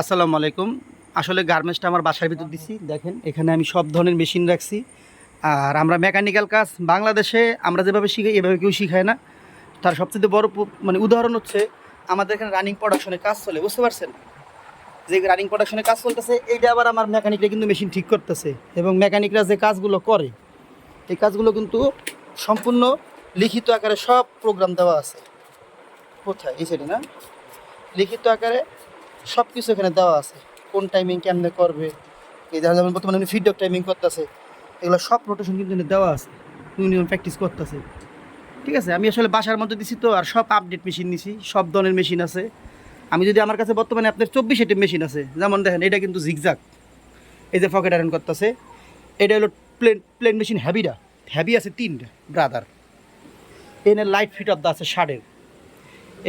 আসসালামু আলাইকুম। আসলে গার্মেন্টসটা আমার বাসার ভিতর দিছি, দেখেন, এখানে আমি সব ধরনের মেশিন রাখছি। আর আমরা মেকানিক্যাল কাজ, বাংলাদেশে আমরা যেভাবে শিখাই, এভাবে কেউ শিখায় না। তার সবচেয়ে বড় মানে উদাহরণ হচ্ছে, আমাদের এখানে রানিং প্রোডাকশনের কাজ চলে, বুঝতে পারছেন? যে রানিং প্রোডাকশনের কাজ চলতেছে, এইটা আবার আমার মেকানিকরা কিন্তু মেশিন ঠিক করতেছে। এবং মেকানিকরা যে কাজগুলো করে, এই কাজগুলো কিন্তু সম্পূর্ণ লিখিত আকারে সব প্রোগ্রাম দেওয়া আছে। কোথায়? এই সাইডে না? লিখিত আকারে সব কিছু এখানে দেওয়া আছে। কোন টাইমিং কেমনে করবে? এই দেখা যেমন বর্তমানে উনি ফিডব্যাক টাইমিং করতেছে, এগুলো সব রোটেশন কিন্তু দেওয়া আছে। উনি প্র্যাকটিস করতেছে। ঠিক আছে? আমি আসলে বাসার মধ্যে দিছি তো, আর সব আপডেট মেশিন নিছি, সব ধরনের মেশিন আছে। আমি যদি আমার কাছে বর্তমানে আপনার চব্বিশ এটি মেশিন আছে, যেমন দেখেন, এটা কিন্তু জিগজাক এই যে পকেট আয়রন করতেছে, এটা হলো প্লেন প্লেন মেশিন হ্যাবিটা হ্যাবি আছে তিনটা ব্রাদার এখানে লাইট ফিট অফ দা আছে ষাটের।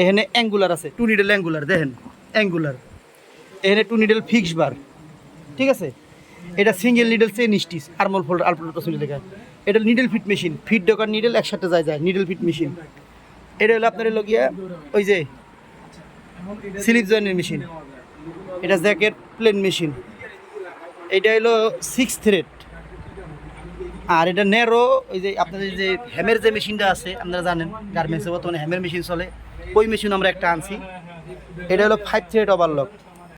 এখানে অ্যাঙ্গুলার আছে টু নিডেল অ্যাঙ্গুলার দেখেন অ্যাঙ্গুলার এখানে টু নিডেল ফিক্স বার ঠিক আছে? এটা সিঙ্গেল নিডেল চেন স্টিচ আরমল ফোল্ড আলপোল্টোসিল লেখা এটা নিডেল ফিট মেশিন ফিট ডকার নিডেল একসাথে যায় যায় নিডেল ফিট মেশিন এটা হলো আপনার হলো গিয়া ওই যে স্লিপ জয়েনের মেশিন এটা জ্যাকেট প্লেন মেশিন এটা হলো সিক্স থ্রেড আর এটা ন্যারো ওই যে আপনাদের যে হ্যামের যে মেশিনটা আছে, আপনারা জানেন গার্মেন্টসে বর্তমানে হ্যামের মেশিন চলে। ওই মেশিন আমরা একটা আনছি। এটা হলো ফাইভ থ্রেড ওভারলক